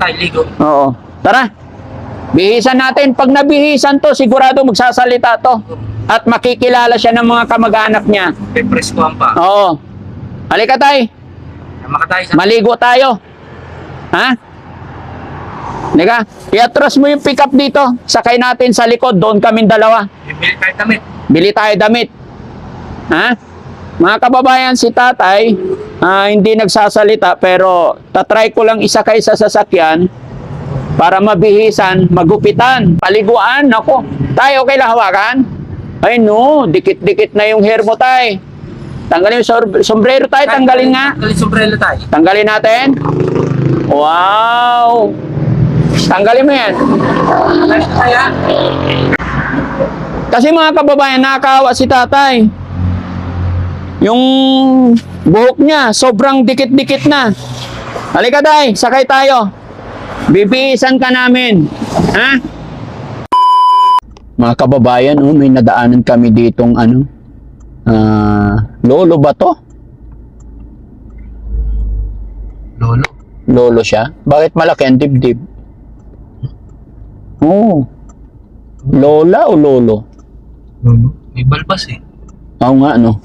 Tay, ligo. Oo. Tara. Bihisan natin. Pag nabihisan to, sigurado magsasalita to. At makikilala siya ng mga kamag-anak niya. Pepreskuhan pa. Oo. Halika tay. Tama ka tayo sa... Maligo tayo. Ha? Halika. Iatras mo yung pickup dito. Sakay natin sa likod. Doon kami dalawa. Bibili tayo damit. Bili tayo damit. Ha? Mga kababayan, si tatay, ah, hindi nagsasalita pero tatry ko lang isakay sa sasakyan para mabihisan, magupitan, paliguan. Ako, tayo okay lang hawakan? Ay no, dikit-dikit na yung hair mo tay. Tanggalin yung sombrero tayo, tanggalin nga. Tanggalin sombrero tayo. Tanggalin natin. Wow! Tanggalin mo yan. Kasi mga kababayan, nakakaawa si tatay. Yung buhok niya, sobrang dikit-dikit na. Halika tay, sakay tayo. Bibihisan ka namin. Ha? Mga kababayan, oh, may nadaanan kami ditong ano, ah, lolo ba to? Lolo. Lolo siya? Bakit malaki ang dibdib? Oo. Lola o lolo? Lolo? May balbas eh. Oo nga, no?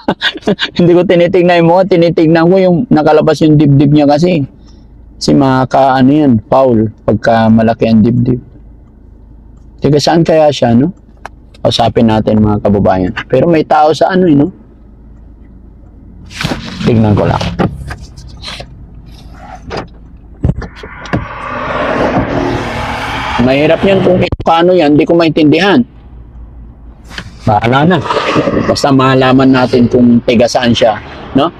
Hindi ko tinitingnan mo, tinitingnan ko yung nakalabas yung dibdib niya kasi. Si maka, ano yan, foul, pagka malaki ang dibdib. Tiga saan kaya siya, no? Usapin natin mga kababayan. Pero may tao sa ano, eh, no? Tignan ko lang. Mahirap yan kung paano yan, hindi ko maintindihan. Bahala na. Basta malaman natin kung tiga saan siya. No?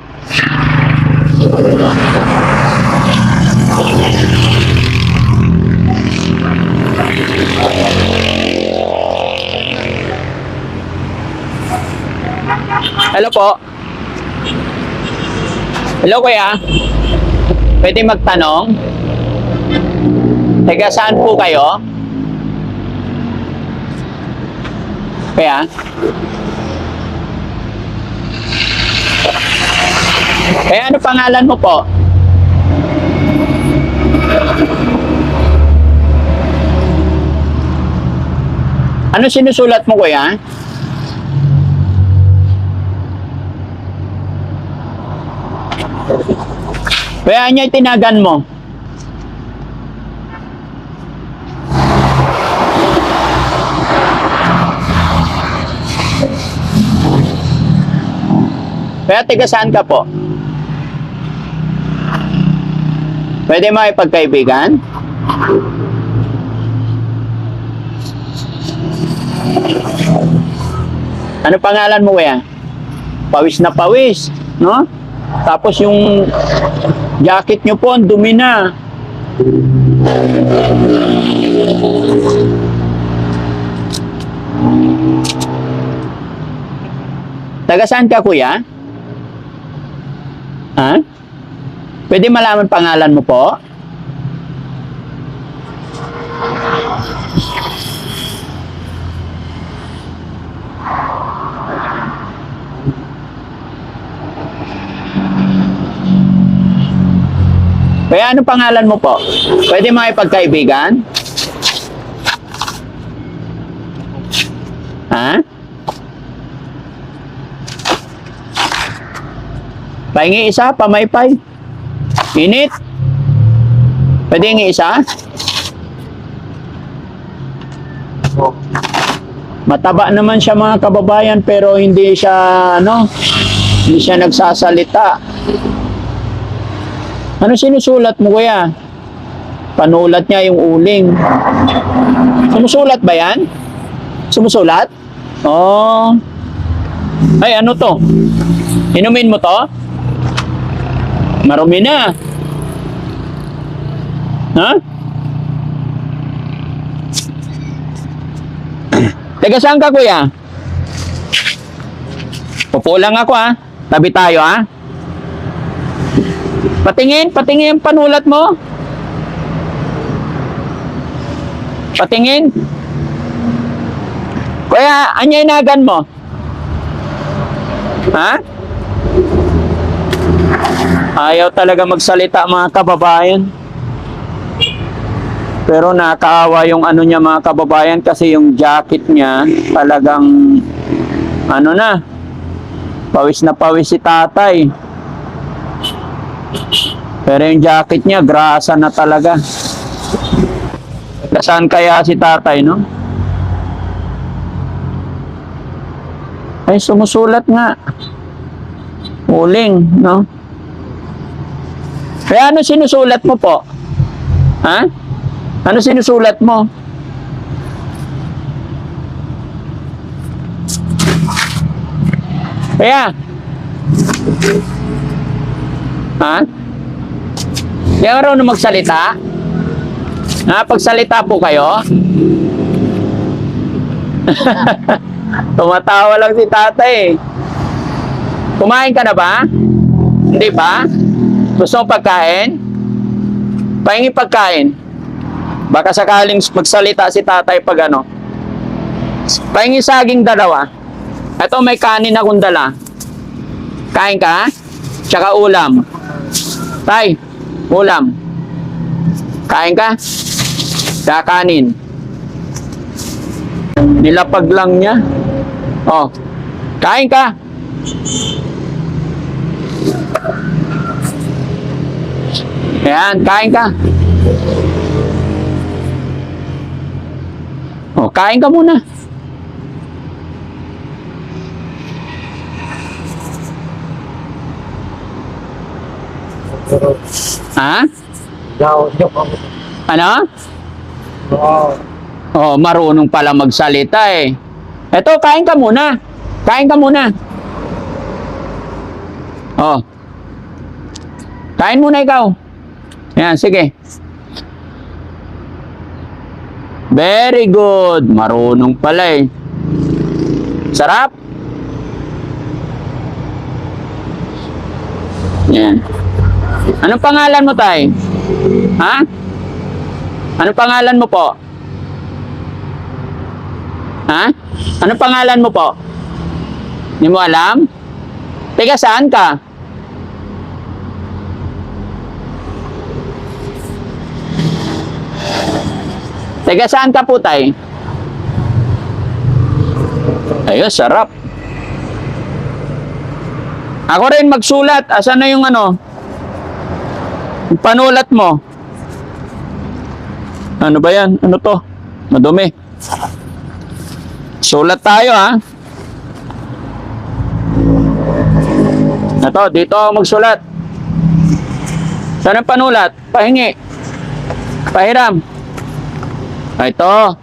Hello po. Hello kuya. Pwede magtanong? Tiga saan po kayo? Kaya? Kaya ano pangalan mo po? Ano sinusulat mo kuya? Kaya niya tinagan mo? Kaya tiga saan ka po? Pwede mo ipagkaibigan? Ano pangalan mo kuya? Pawis na pawis, no? Tapos yung jacket nyo po, dumi na. Taga saan ka kuya? Ha? Pwede malaman pangalan mo po? Kaya ano pangalan mo po? Pwede makipagkaibigan? Ha? Pahingi isa, pamaypay. Init. Pwede hingi isa? Mataba naman siya mga kababayan pero hindi siya ano, hindi siya nagsasalita. Ano sinusulat mo kuya? Panulat niya yung uling. Sumusulat ba yan? Sumusulat? Oh. Ay, ano to? Inumin mo to? Marumi na. Ha? Teka, saan ka, kuya? Upo ako, ha? Tabi tayo, ha? Patingin, patingin yung panulat mo. Patingin. Kuya, anya inagan mo? Ha? Ayaw talaga magsalita mga kababayan. Pero nakakaawa yung ano niya mga kababayan kasi yung jacket niya talagang ano na pawis na pawis si tatay. Pero yung jacket niya grasa na talaga. Saan kaya si tatay, no? Ay, sumusulat nga. Uling, no? Kaya ano sinusulat mo po? Ha? Ano sinusulat mo? Kaya? Ha? Di ka marunong magsalita? Ha? Pagsalita po kayo? Tumatawa lang si tatay eh. Kumain ka na ba? Hindi pa? Gusto mo pagkain? Pahingi pagkain. Baka sakaling magsalita si tatay pag ano. Pahingi saging dalawa. Ito may kanin akong dala. Kain ka? Tsaka ulam. Tay, ulam. Kain ka? Tsaka kanin. Nilapag lang niya. Oh, kain ka. Ayan, kain ka. Oh, kain ka muna. Ha? Ano? Oh, marunong pala magsalita eh. Eto, kain ka muna. Kain ka muna. Oh. Kain muna ikaw. Yan, sige. Very good. Marunong pala eh. Sarap. Yan. Anong pangalan mo, Tay? Ha? Anong pangalan mo po? Ha? Anong pangalan mo po? Hindi mo alam? Teka, saan ka? Teka, saan ka po, tay? Ayun, sarap. Ako rin magsulat. Asan na yung ano? Panulat mo. Ano ba yan? Ano to? Madumi. Sulat tayo ha. Ito, dito ako magsulat. Saan ang panulat? Pahingi. Pahiram. Ah, Ito.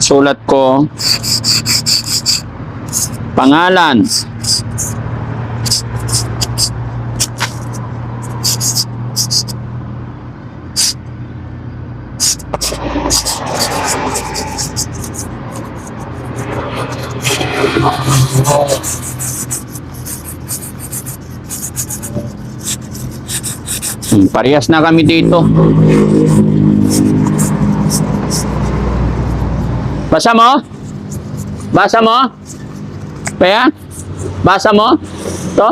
Sulat ko. Pangalan. Parehas na kami dito. Basa mo? Basa mo? Kaya? Basa mo? To?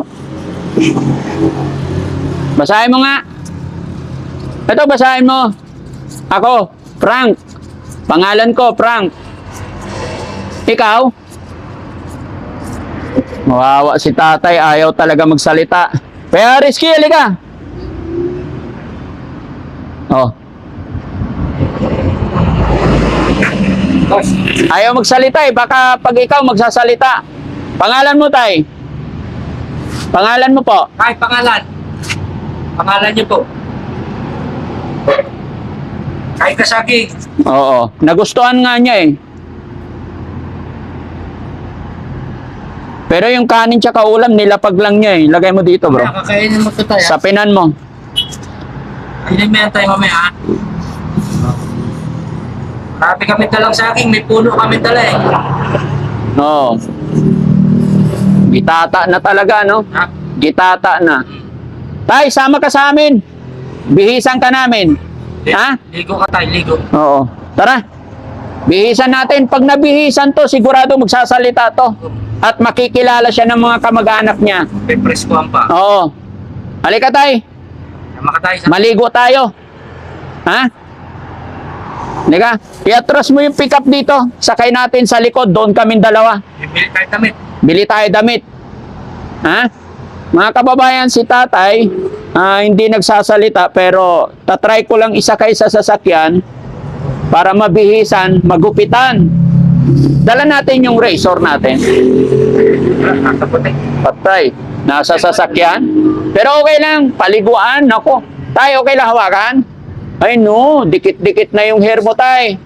Basahin mo nga. Ito, basahin mo. Ako, Frank. Pangalan ko, Frank. Ikaw? Mawawa si tatay, ayaw talaga magsalita. Kaya, Rizky, halika. Oh. Ayaw magsalita eh. Baka pag ikaw magsasalita. Pangalan mo, tay. Pangalan mo po. kahit pangalan. Pangalan niyo po. Kahit kasagi. Oo. Nagustuhan nga niya eh. Pero yung kanin tsaka ulam, nilapag lang niya eh. Lagay mo dito, bro. Kakainin mo ito tayo. Sa pinan mo. Kainin mo yan tayo mamaya. Marami kami dalang saging, may puno kami dala eh. Oo. Gitata na talaga, no? Ha? Gitata na. Tay, sama ka sa amin. Bihisan ka namin. Ha? Ligo ka tayo, ligo. Oo. Tara. Bihisan natin. Pag nabihisan to, sigurado magsasalita to. At makikilala siya ng mga kamag-anak niya. May preskuhan pa. Oo. Halika tayo. Maligo tayo. Ha? Halika, iatras mo yung pickup dito. Sakay natin sa likod, doon kaming dalawa. Bibili tayo damit. Bili tayo damit. Ha? Mga kababayan, si tatay, ah, hindi nagsasalita pero tatry ko lang isakay sa sasakyan para mabihisan, magupitan. Dala natin yung razor natin. Patay. Nasa sasakyan. Pero okay lang. Paliguan. Nako. Tay, okay lang hawakan? Ay no. Dikit-dikit na yung hair mo, tay.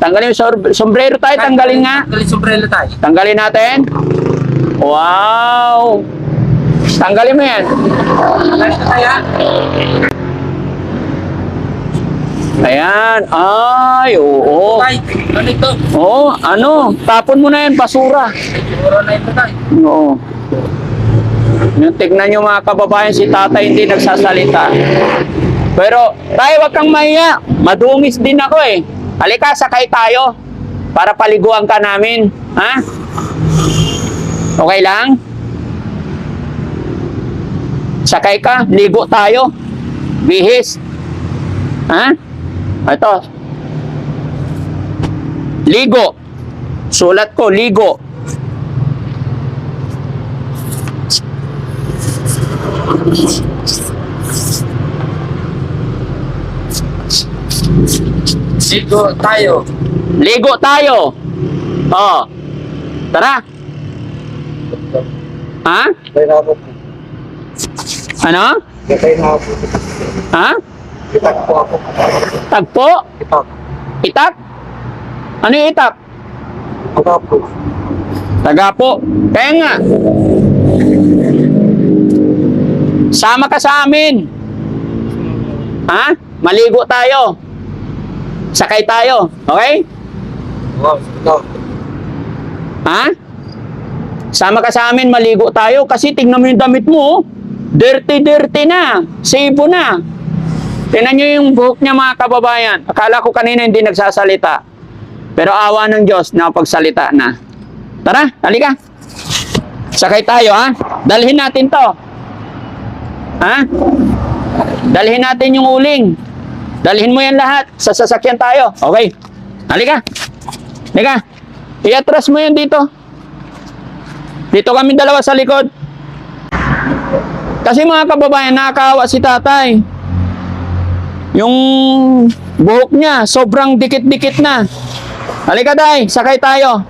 Tanggalin yung sombrero, tay. Tanggalin nga. Tanggalin sombrero tayo. Tanggalin natin. Wow! Tanggalin mo yan. Na tayo ha. Ayan. Ay, oo. Tayo. Ano ito? Oo, ano? Tapon mo na yan, basura. Siguro na ito tayo. Oo. Yung tignan nyo mga kababayan, si tatay hindi nagsasalita. Pero, tayo wag kang mahiya. Madungis din ako eh. Halika, sakay tayo. Para paliguan ka namin. Ha? Okay lang? Sakay ka, ligo tayo. Bihis. Ha? Ito. Ligo. Sulat ko, ligo. Sigo tayo. Ligo tayo. Oh. Tara. Ha? Ano? Ha? Itak po ako. Tagpo? Itak. Itak? Ano yung itak? Itak po. Tagapo. Kaya nga. Sama ka sa amin. Ha? Maligo tayo. Sakay tayo. Okay? Wow. Ha? Sama ka sa amin, maligo tayo. Kasi tingnan mo yung damit mo. oh. Dirty-dirty na. Sibo na. Tingnan nyo yung buhok niya mga kababayan. Akala ko kanina hindi nagsasalita. Pero awa ng Diyos, napagsalita na. Tara, halika. Sakay tayo, ha? Dalhin natin to. Ha? Dalhin natin yung uling. Dalhin mo yan lahat. Sa sasakyan tayo. Okay. Halika. Halika. Iatras mo yan dito. Dito kami dalawa sa likod. Kasi mga kababayan, nakakawa si tatay. Yung buhok niya, sobrang dikit-dikit na. Halika tay, sakay tayo.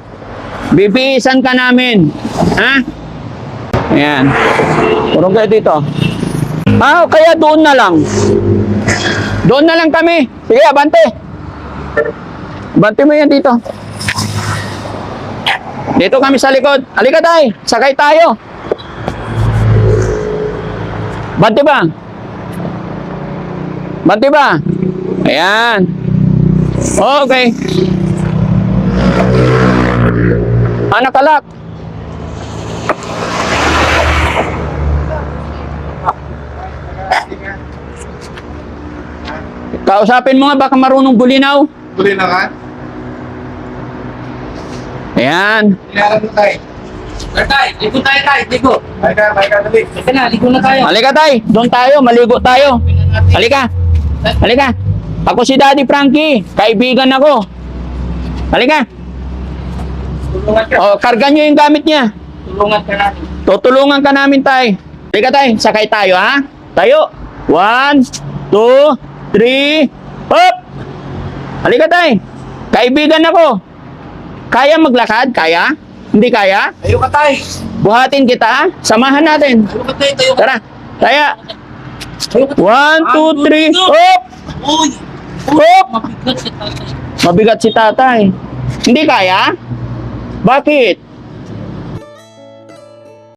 Bibiisan ka namin. Ha? Ayan. Purong kayo dito. Ah, kaya doon na lang. Doon na lang kami. Sige, abante. Abante mo yan dito. Dito kami sa likod. Halika tay, sakay tayo. Bante ba? Bante ba? Ayan. Okay. Ah, nakalak. Kausapin mo nga, baka marunong bulinaw. Huli na ka? Ayan. Mo tayo. Tay, ligo tayo tayo. Ligo. May ka, may ka, dali. Sige na, ligo na tayo. Halika tay, doon tayo, maligo tayo. Halika. Halika. Ako si Daddy Frankie, kaibigan ako. Halika. O, kargan nyo yung gamit niya. Tulungan ka natin. Tutulungan ka namin tay. Halika tay, sakay tayo ha. Tayo. One, two, three, hop! Halika tay. Kaibigan ako. Kaya maglakad? Kaya? Hindi kaya? Tayo ka tayo. Buhatin kita ha. Samahan natin. Tayo ka tayo. Tayo ka. Tara. Taya. One, two, three, hop! Uy. Hop! Mabigat si tatay. Mabigat si tatay. Hindi kaya? Bakit?